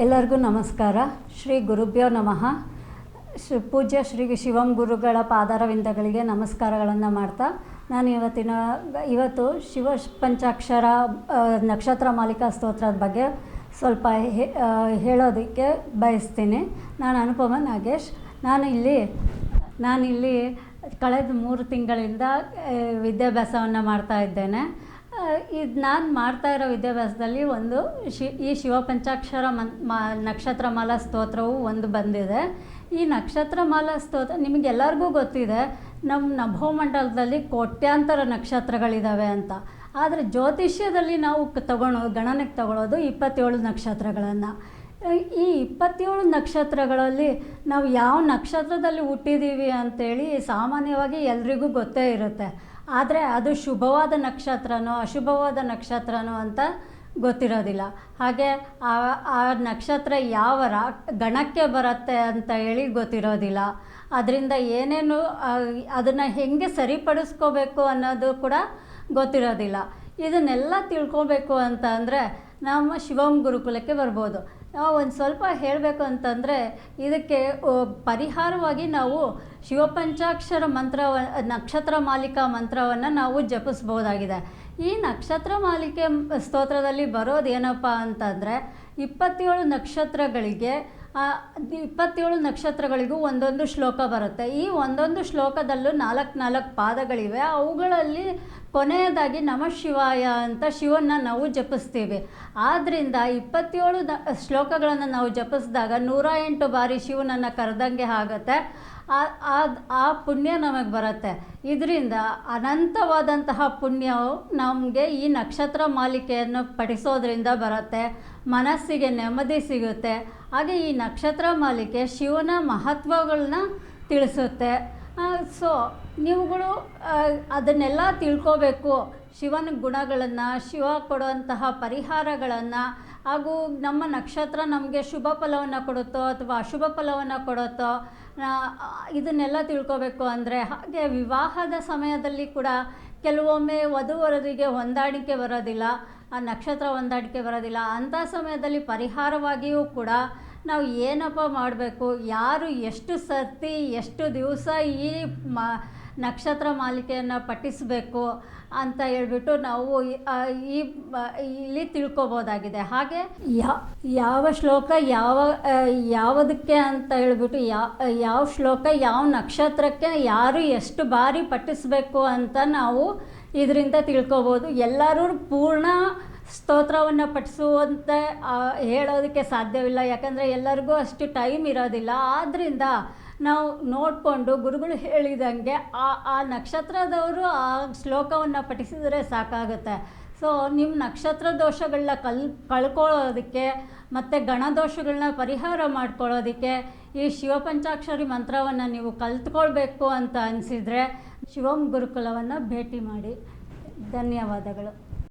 ಎಲ್ಲರಿಗೂ ನಮಸ್ಕಾರ. ಶ್ರೀ ಗುರುಭ್ಯೋ ನಮಃ. ಶ್ರೀ ಪೂಜ್ಯ ಶ್ರೀ ಶಿವಂ ಗುರುಗಳ ಪಾದಾರವಿಂದಗಳಿಗೆ ನಮಸ್ಕಾರಗಳನ್ನು ಮಾಡ್ತಾ, ನಾನು ಇವತ್ತಿನ, ಇವತ್ತು ಶಿವ ಪಂಚಾಕ್ಷರ ನಕ್ಷತ್ರ ಮಾಲಿಕಾ ಸ್ತೋತ್ರದ ಬಗ್ಗೆ ಸ್ವಲ್ಪ ಹೇಳೋದಕ್ಕೆ ಬಯಸ್ತೀನಿ. ನಾನು ಅನುಪಮ ನಾಗೇಶ್. ನಾನು ಇಲ್ಲಿ, ನಾನಿಲ್ಲಿ ಕಳೆದ ಮೂರು ತಿಂಗಳಿಂದ ವಿದ್ಯಾಭ್ಯಾಸವನ್ನು ಮಾಡ್ತಾ ಇದ್ದೇನೆ. ಇದು ನಾನು ಮಾಡ್ತಾ ಇರೋ ವಿದ್ಯಾಭ್ಯಾಸದಲ್ಲಿ ಒಂದು ಶಿ, ಈ ಶಿವಪಂಚಾಕ್ಷರ ಮನ್, ಮಾ, ನಕ್ಷತ್ರಮಾಲಾ ಸ್ತೋತ್ರವು ಒಂದು ಬಂದಿದೆ. ಈ ನಕ್ಷತ್ರಮಾಲಾ ಸ್ತೋತ್ರ ನಿಮಗೆಲ್ಲರಿಗೂ ಗೊತ್ತಿದೆ ನಮ್ಮ ನಭೋಮಂಡಲದಲ್ಲಿ ಕೋಟ್ಯಾಂತರ ನಕ್ಷತ್ರಗಳಿದ್ದಾವೆ ಅಂತ. ಆದರೆ ಜ್ಯೋತಿಷ್ಯದಲ್ಲಿ ನಾವು ತಗೊಳೋ, ಗಣನೆಗೆ ತಗೊಳ್ಳೋದು ಇಪ್ಪತ್ತೇಳು ನಕ್ಷತ್ರಗಳನ್ನು. ಈ ಇಪ್ಪತ್ತೇಳು ನಕ್ಷತ್ರಗಳಲ್ಲಿ ನಾವು ಯಾವ ನಕ್ಷತ್ರದಲ್ಲಿ ಹುಟ್ಟಿದ್ದೀವಿ ಅಂತೇಳಿ ಸಾಮಾನ್ಯವಾಗಿ ಎಲ್ರಿಗೂ ಗೊತ್ತೇ ಇರುತ್ತೆ. ಆದರೆ ಅದು ಶುಭವಾದ ನಕ್ಷತ್ರನೋ, ಅಶುಭವಾದ ನಕ್ಷತ್ರನೋ ಅಂತ ಗೊತ್ತಿರೋದಿಲ್ಲ. ಹಾಗೆ ಆ ಆ ನಕ್ಷತ್ರ ಯಾವ ರಾ, ಗಣಕ್ಕೆ ಬರುತ್ತೆ ಅಂತ ಹೇಳಿ ಗೊತ್ತಿರೋದಿಲ್ಲ. ಅದರಿಂದ ಏನೇನು ಅದನ್ನು ಹೆಂಗೆ ಸರಿಪಡಿಸ್ಕೋಬೇಕು ಅನ್ನೋದು ಕೂಡ ಗೊತ್ತಿರೋದಿಲ್ಲ. ಇದನ್ನೆಲ್ಲ ತಿಳ್ಕೊಬೇಕು ಅಂತ ಅಂದರೆ ನಮ್ಮ ಶಿವಂ ಗುರುಕುಲಕ್ಕೆ ಬರ್ಬೋದು. ಒಂದು ಸ್ವಲ್ಪ ಹೇಳಬೇಕು ಅಂತಂದರೆ ಇದಕ್ಕೆ ಪರಿಹಾರವಾಗಿ ನಾವು ಶಿವಪಂಚಾಕ್ಷರ ಮಂತ್ರ ನಕ್ಷತ್ರ ಮಾಲಿಕಾ ಮಂತ್ರವನ್ನು ನಾವು ಜಪಿಸ್ಬೋದಾಗಿದೆ. ಈ ನಕ್ಷತ್ರ ಮಾಲಿಕೆ ಸ್ತೋತ್ರದಲ್ಲಿ ಬರೋದು ಏನಪ್ಪ ಅಂತಂದರೆ, ಇಪ್ಪತ್ತೇಳು ನಕ್ಷತ್ರಗಳಿಗೆ ಇಪ್ಪತ್ತೇಳು ನಕ್ಷತ್ರಗಳಿಗೂ ಒಂದೊಂದು ಶ್ಲೋಕ ಬರುತ್ತೆ. ಈ ಒಂದೊಂದು ಶ್ಲೋಕದಲ್ಲೂ ನಾಲ್ಕು ನಾಲ್ಕು ಪಾದಗಳಿವೆ. ಅವುಗಳಲ್ಲಿ ಕೊನೆಯದಾಗಿ ನಮಃ ಶಿವಾಯ ಅಂತ ಶಿವನ್ನ ನಾವು ಜಪಿಸ್ತೀವಿ. ಆದ್ದರಿಂದ ಇಪ್ಪತ್ತೇಳು ದ ಶ್ಲೋಕಗಳನ್ನು ನಾವು ಜಪಿಸಿದಾಗ ನೂರ ಎಂಟು ಬಾರಿ ಶಿವನನ್ನು ಕರೆದಂಗೆ ಆಗುತ್ತೆ. ಆ ಪುಣ್ಯ ನಮಗೆ ಬರುತ್ತೆ. ಇದರಿಂದ ಅನಂತವಾದಂತಹ ಪುಣ್ಯವು ನಮಗೆ ಈ ನಕ್ಷತ್ರ ಮಾಲಿಕೆಯನ್ನು ಪಠಿಸೋದ್ರಿಂದ ಬರುತ್ತೆ. ಮನಸ್ಸಿಗೆ ನೆಮ್ಮದಿ ಸಿಗುತ್ತೆ. ಹಾಗೆ ಈ ನಕ್ಷತ್ರ ಮಾಲಿಕೆ ಶಿವನ ಮಹತ್ವಗಳನ್ನ ತಿಳಿಸುತ್ತೆ. ಸೊ ನೀವುಗಳು ಅದನ್ನೆಲ್ಲ ತಿಳ್ಕೋಬೇಕು. ಶಿವನ ಗುಣಗಳನ್ನು, ಶಿವ ಕೊಡುವಂತಹ ಪರಿಹಾರಗಳನ್ನು, ಹಾಗೂ ನಮ್ಮ ನಕ್ಷತ್ರ ನಮಗೆ ಶುಭ ಫಲವನ್ನು ಕೊಡುತ್ತೋ ಅಥವಾ ಅಶುಭ ಫಲವನ್ನು ಕೊಡುತ್ತೋ ಇದನ್ನೆಲ್ಲ ತಿಳ್ಕೋಬೇಕು ಅಂದರೆ, ಹಾಗೆ ವಿವಾಹದ ಸಮಯದಲ್ಲಿ ಕೂಡ ಕೆಲವೊಮ್ಮೆ ವಧುವರರಿಗೆ ಹೊಂದಾಣಿಕೆ ಬರೋದಿಲ್ಲ, ಆ ನಕ್ಷತ್ರ ಹೊಂದಾಣಿಕೆ ಬರೋದಿಲ್ಲ. ಅಂಥ ಸಮಯದಲ್ಲಿ ಪರಿಹಾರವಾಗಿಯೂ ಕೂಡ ನಾವು ಏನಪ್ಪ ಮಾಡಬೇಕು? ಯಾರು ಎಷ್ಟು ಸರ್ತಿ, ಎಷ್ಟು ದಿವಸ ಈ ಮ, ನಕ್ಷತ್ರ ಮಾಲಿಕೆಯನ್ನು ಪಠಿಸಬೇಕು ಅಂತ ಹೇಳ್ಬಿಟ್ಟು ನಾವು ಈ- ಇಲ್ಲಿ ತಿಳ್ಕೊಬೋದಾಗಿದೆ. ಹಾಗೆ ಯಾವ ಶ್ಲೋಕ ಯಾವ ಯಾವುದಕ್ಕೆ ಅಂತ ಹೇಳ್ಬಿಟ್ಟು ಯಾವ ಯಾವ ಶ್ಲೋಕ ಯಾವ ನಕ್ಷತ್ರಕ್ಕೆ ಯಾರು ಎಷ್ಟು ಬಾರಿ ಪಠಿಸಬೇಕು ಅಂತ ನಾವು ಇದರಿಂದ ತಿಳ್ಕೊಬೋದು. ಎಲ್ಲರೂ ಪೂರ್ಣ ಸ್ತೋತ್ರವನ್ನು ಪಠಿಸುವಂತ ಹೇಳೋದಕ್ಕೆ ಸಾಧ್ಯವಿಲ್ಲ. ಯಾಕಂದರೆ ಎಲ್ಲರಿಗೂ ಅಷ್ಟು ಟೈಮ್ ಇರೋದಿಲ್ಲ. ಆದ್ದರಿಂದ ನಾವು ನೋಡಿಕೊಂಡು ಗುರುಗಳು ಹೇಳಿದಂಗೆ ಆ ಆ ನಕ್ಷತ್ರದವರು ಆ ಶ್ಲೋಕವನ್ನು ಪಠಿಸಿದರೆ ಸಾಕಾಗುತ್ತೆ. ಸೊ ನಿಮ್ಮ ನಕ್ಷತ್ರ ದೋಷಗಳನ್ನ ಕಲ್, ಕಳ್ಕೊಳ್ಳೋದಕ್ಕೆ ಮತ್ತು ಗಣದೋಷಗಳನ್ನ ಪರಿಹಾರ ಮಾಡ್ಕೊಳ್ಳೋದಕ್ಕೆ ಈ ಶಿವಪಂಚಾಕ್ಷರಿ ಮಂತ್ರವನ್ನು ನೀವು ಕಲ್ತ್ಕೊಳ್ಬೇಕು ಅಂತ ಅನಿಸಿದರೆ ಶಿವಂ ಗುರುಕುಲವನ್ನು ಭೇಟಿ ಮಾಡಿ. ಧನ್ಯವಾದಗಳು.